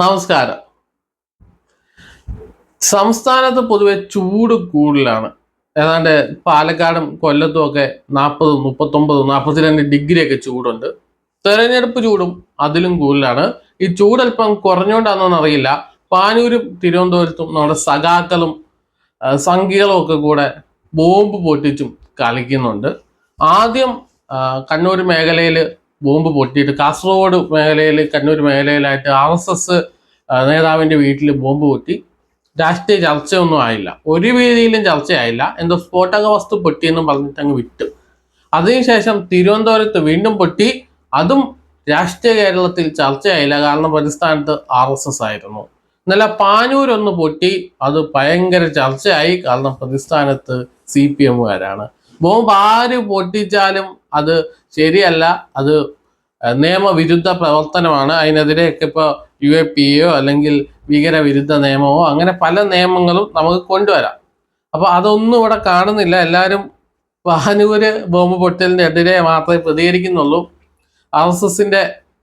നമസ്കാരം. സംസ്ഥാനത്ത് പൊതുവെ ചൂട് കൂടുതലാണ്. ഏതാണ്ട് പാലക്കാടും കൊല്ലത്തും ഒക്കെ നാൽപ്പത് മുപ്പത്തൊമ്പത് നാൽപ്പത്തിരണ്ട് ഡിഗ്രി ഒക്കെ ചൂടുണ്ട്. തെരഞ്ഞെടുപ്പ് ചൂടും അതിലും കൂടുതലാണ്. ഈ ചൂട് അല്പം കുറഞ്ഞുകൊണ്ടാണെന്ന് അറിയില്ല. പാനൂരും തിരുവനന്തപുരത്തും നമ്മുടെ സഖാക്കളും സംഘികളും ഒക്കെ കൂടെ ബോംബ് പൊട്ടിച്ചും കളിക്കുന്നുണ്ട്. ആദ്യം കണ്ണൂർ മേഖലയിൽ ബോംബ് പൊട്ടിയിട്ട് കാസർഗോഡ് മേഖലയിൽ കണ്ണൂർ മേഖലയിലായിട്ട് ആർ എസ് എസ് നേതാവിന്റെ വീട്ടിൽ ബോംബ് പൊട്ടി. രാഷ്ട്രീയ ചർച്ചയൊന്നും ആയില്ല. ഒരു രീതിയിലും ചർച്ചയായില്ല. എന്തോ സ്ഫോടക വസ്തു പൊട്ടിയെന്നും പറഞ്ഞിട്ട് അങ്ങ് വിട്ടു. അതിനുശേഷം തിരുവനന്തപുരത്ത് വീണ്ടും പൊട്ടി. അതും രാഷ്ട്രീയ കേരളത്തിൽ ചർച്ചയായില്ല. കാരണം പ്രതിസ്ഥാനത്ത് ആർ എസ് എസ് ആയിരുന്നു. ഇന്നലെ പാനൂരൊന്ന് പൊട്ടി. അത് ഭയങ്കര ചർച്ചയായി. കാരണം പ്രതിസ്ഥാനത്ത് സി പി എമ്മുകാരാണ്. ബോംബ് ആര് പൊട്ടിച്ചാലും അത് ശരിയല്ല. അത് നിയമവിരുദ്ധ പ്രവർത്തനമാണ്. അതിനെതിരെയൊക്കെ ഇപ്പോൾ യു എ പി എയോ അല്ലെങ്കിൽ ഭീകരവിരുദ്ധ നിയമമോ അങ്ങനെ പല നിയമങ്ങളും നമുക്ക് കൊണ്ടുവരാം. അപ്പോൾ അതൊന്നും ഇവിടെ കാണുന്നില്ല. എല്ലാവരും പാനൂര് ബോംബ് പൊട്ടലിനെതിരെ മാത്രമേ പ്രതികരിക്കുന്നുള്ളൂ. ആർ എസ് എസിന്റെ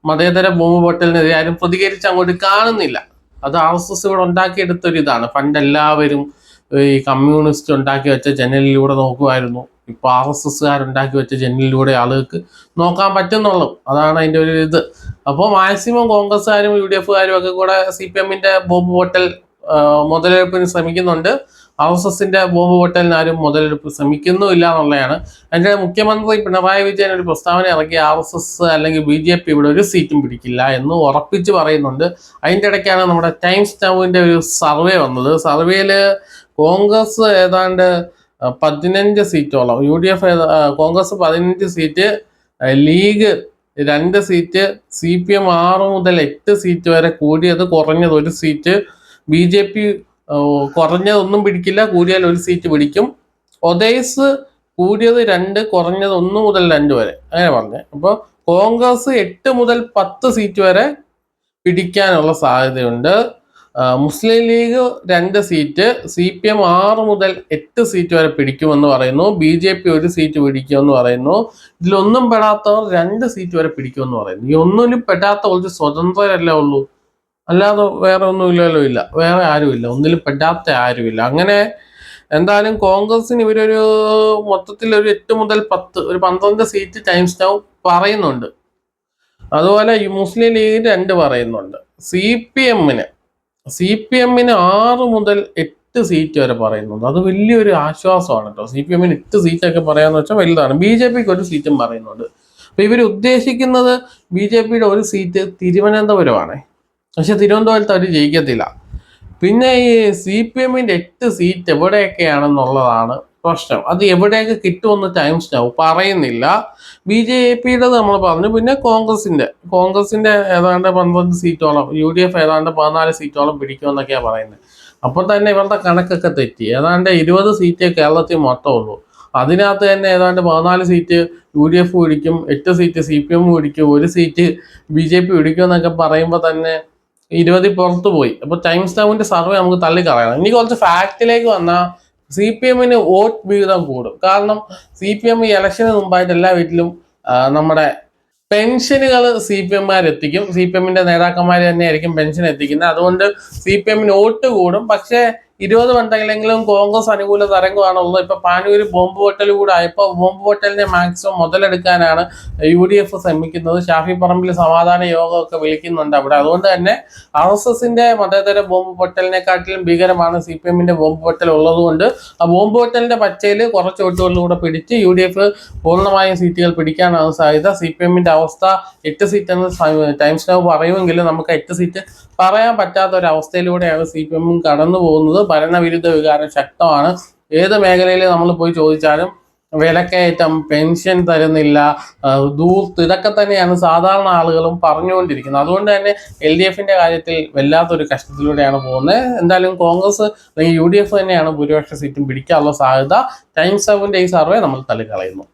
മതേതര ബോംബ് പൊട്ടലിനെതിരെ ആരും പ്രതികരിച്ച് അങ്ങോട്ട് കാണുന്നില്ല. അത് ആർ എസ് എസ് ഇവിടെ ഉണ്ടാക്കിയെടുത്തൊരു ഇതാണ് പണ്ട് എല്ലാവരും ഈ കമ്മ്യൂണിസ്റ്റ് ഉണ്ടാക്കി വെച്ച ജനലിലൂടെ നോക്കുമായിരുന്നു. ഇപ്പൊ ആർ എസ് എസ്സുകാരുണ്ടാക്കി വെച്ച ജനലിലൂടെ ആളുകൾക്ക് നോക്കാൻ പറ്റുന്നുള്ളൂ. അതാണ് അതിന്റെ ഒരു ഇത്. അപ്പോൾ മാക്സിമം കോൺഗ്രസ്സുകാരും യു ഡി എഫുകാരും ഒക്കെ കൂടെ സി പി എമ്മിന്റെ ബോംബ് പൊട്ടൽ മുതലെടുപ്പിന് ശ്രമിക്കുന്നുണ്ട്. ആർ എസ് എസിന്റെ ബോംബ് പൊട്ടലിന് ആരും മുതലെടുപ്പ് ശ്രമിക്കുന്നുമില്ല എന്നുള്ളതാണ്. അതിന്റെ മുഖ്യമന്ത്രി പിണറായി വിജയൻ ഒരു പ്രസ്താവന ഇറക്കി ആർ എസ് എസ് അല്ലെങ്കിൽ ബി ജെ പി ഇവിടെ ഒരു സീറ്റും പിടിക്കില്ല എന്ന് ഉറപ്പിച്ച് പറയുന്നുണ്ട്. അതിന്റെ ഇടയ്ക്കാണ് നമ്മുടെ ടൈംസ് ടൗവിന്റെ ഒരു സർവേ വന്നത്. സർവേയിൽ കോൺഗ്രസ് ഏതാണ്ട് പതിനഞ്ച് സീറ്റോളം. യു ഡി എഫ് കോൺഗ്രസ് പതിനഞ്ച് സീറ്റ് ലീഗ് രണ്ട് സീറ്റ് സി പി എം ആറ് മുതൽ എട്ട് സീറ്റ് വരെ കൂടിയത് കുറഞ്ഞത് ഒരു സീറ്റ്. ബി ജെ പി കുറഞ്ഞതൊന്നും പിടിക്കില്ല കൂടിയാൽ ഒരു സീറ്റ് പിടിക്കും. ഒതേസ് കൂടിയത് രണ്ട് കുറഞ്ഞത് ഒന്ന് മുതൽ രണ്ട് വരെ. അങ്ങനെ പറഞ്ഞു. അപ്പോൾ കോൺഗ്രസ് എട്ട് മുതൽ പത്ത് സീറ്റ് വരെ പിടിക്കാനുള്ള സാധ്യതയുണ്ട്. മുസ്ലിം ലീഗ് രണ്ട് സീറ്റ് സി പി എം ആറ് മുതൽ എട്ട് സീറ്റ് വരെ പിടിക്കുമെന്ന് പറയുന്നു. ബി ജെ പി ഒരു സീറ്റ് പിടിക്കുമെന്ന് പറയുന്നു. ഇതിലൊന്നും പെടാത്തവർ രണ്ട് സീറ്റ് വരെ പിടിക്കുമെന്ന് പറയുന്നു. ഈ ഒന്നിലും പെടാത്ത കുറച്ച് സ്വതന്ത്രരല്ലേ ഉള്ളൂ. അല്ലാതെ വേറെ ഒന്നും ഇല്ലല്ലോ ഇല്ല. വേറെ ആരുമില്ല ഒന്നിലും പെടാത്ത ആരുമില്ല അങ്ങനെ എന്തായാലും കോൺഗ്രസിന് ഇവരൊരു മൊത്തത്തിൽ ഒരു എട്ട് മുതൽ പത്ത് ഒരു പന്ത്രണ്ട് സീറ്റ് ടൈംസ് നൗ പറയുന്നുണ്ട്. അതുപോലെ ഈ മുസ്ലിം ലീഗ് രണ്ട് പറയുന്നുണ്ട്. സി പി എമ്മിന് സി പി എമ്മിന് ആറ് മുതൽ എട്ട് സീറ്റ് വരെ പറയുന്നുണ്ട്. അത് വലിയൊരു ആശ്വാസമാണ് കേട്ടോ. സി പി എമ്മിന് എട്ട് സീറ്റൊക്കെ പറയാന്ന് വെച്ചാൽ വലുതാണ്. ബി ജെ പിക്ക് ഒരു സീറ്റും പറയുന്നുണ്ട്. അപ്പൊ ഇവർ ഉദ്ദേശിക്കുന്നത് ബി ജെ പിയുടെ ഒരു സീറ്റ് തിരുവനന്തപുരമാണ്. പക്ഷെ തിരുവനന്തപുരത്ത് അവർ ജയിക്കത്തില്ല. പിന്നെ ഈ സി പി എമ്മിന്റെ എട്ട് സീറ്റ് എവിടെയൊക്കെയാണെന്നുള്ളതാണ് പ്രശ്നം. അത് എവിടെയൊക്കെ കിട്ടുമെന്ന് ടൈംസ് നൗ പറയുന്നില്ല. ബി ജെ പിയുടെ നമ്മൾ പറഞ്ഞു. പിന്നെ കോൺഗ്രസിന്റെ. കോൺഗ്രസിന്റെ ഏതാണ്ട് പന്ത്രണ്ട് സീറ്റോളം യു ഡി എഫ് ഏതാണ്ട് പതിനാല് സീറ്റോളം പിടിക്കുമെന്നൊക്കെയാണ് പറയുന്നത് അപ്പോൾ തന്നെ ഇവരുടെ കണക്കൊക്കെ തെറ്റി. ഏതാണ്ട് ഇരുപത് സീറ്റേ കേരളത്തിൽ മൊത്തമുള്ളൂ. അതിനകത്ത് തന്നെ ഏതാണ്ട് പതിനാല് സീറ്റ് യു ഡി എഫ് പിടിക്കും എട്ട് സീറ്റ് സി പി എം പിടിക്കും ഒരു സീറ്റ് ബി ജെ പി പിടിക്കും എന്നൊക്കെ പറയുമ്പോൾ തന്നെ ഇരുപതിൽ പുറത്തു പോയി. അപ്പോൾ ടൈംസ് ടൗണിന്റെ സർവേ നമുക്ക് തള്ളിക്കളയണം. ഇനി കുറച്ച് ഫാക്റ്റിലേക്ക് വന്നാൽ സി പി എമ്മിന് വോട്ട് വിഹിതം കൂടും. കാരണം സി പി എം ഇലക്ഷന് മുമ്പായിട്ട് എല്ലാ വീട്ടിലും നമ്മുടെ പെൻഷനുകൾ സി പി എംമാർ എത്തിക്കും സി പി എമ്മിന്റെ നേതാക്കന്മാർ തന്നെയായിരിക്കും പെൻഷൻ എത്തിക്കുന്നത് അതുകൊണ്ട് സി പി എമ്മിന് വോട്ട് കൂടും. പക്ഷേ ഇരുപത് വണ്ടെങ്കിലെങ്കിലും കോൺഗ്രസ് അനുകൂല തരംഗമാണുള്ളത്. ഇപ്പൊ പാനൂര് ബോംബ് പൊട്ടൽ കൂടെ ആയപ്പോൾ ബോംബ് പൊട്ടലിനെ മാക്സിമം മുതലെടുക്കാനാണ് യു ഡി എഫ് ശ്രമിക്കുന്നത്. ഷാഫി പറമ്പിൽ സമാധാന യോഗമൊക്കെ വിളിക്കുന്നുണ്ട് അവിടെ. അതുകൊണ്ട് തന്നെ ആർ എസ് എസിന്റെ മതേതര ബോംബ് പൊട്ടലിനെക്കാട്ടിലും ഭീകരമാണ് സി പി എമ്മിന്റെ ബോംബ് പൊട്ടൽ ഉള്ളതുകൊണ്ട് ആ ബോംബ് പൊട്ടലിന്റെ പച്ചയിൽ കുറച്ച് വോട്ടുകളിലൂടെ പിടിച്ച് യു ഡി എഫ് പൂർണമായും സീറ്റുകൾ പിടിക്കാനാണ് സാധ്യത. സി പി എമ്മിന്റെ അവസ്ഥ എട്ട് സീറ്റ് എന്ന് ടൈംസ് നൗ പറയുമെങ്കിലും നമുക്ക് എട്ട് സീറ്റ് പറയാൻ പറ്റാത്ത ഒരു അവസ്ഥയിലൂടെയാണ് സി പി എമ്മും കടന്നു പോകുന്നത് ഭരണവിരുദ്ധ വികാരം ശക്തമാണ്. ഏത് മേഖലയിൽ നമ്മൾ പോയി ചോദിച്ചാലും വിലക്കയറ്റം പെൻഷൻ തരുന്നില്ല ദൂർ ദൂർത്ത് ഇതൊക്കെ തന്നെയാണ് സാധാരണ ആളുകളും പറഞ്ഞുകൊണ്ടിരിക്കുന്നത്. അതുകൊണ്ട് തന്നെ എൽ ഡി എഫിന്റെ കാര്യത്തിൽ വല്ലാത്തൊരു കഷ്ടത്തിലൂടെയാണ് പോകുന്നത്. എന്തായാലും കോൺഗ്രസ് അല്ലെങ്കിൽ യു ഡി എഫ് തന്നെയാണ് ഭൂരിപക്ഷ സീറ്റും പിടിക്കാനുള്ള സാധ്യത. ടൈംസ് ഓഫിന്റെ ഈ സർവേ നമ്മൾ തള്ളിക്കളയുന്നു.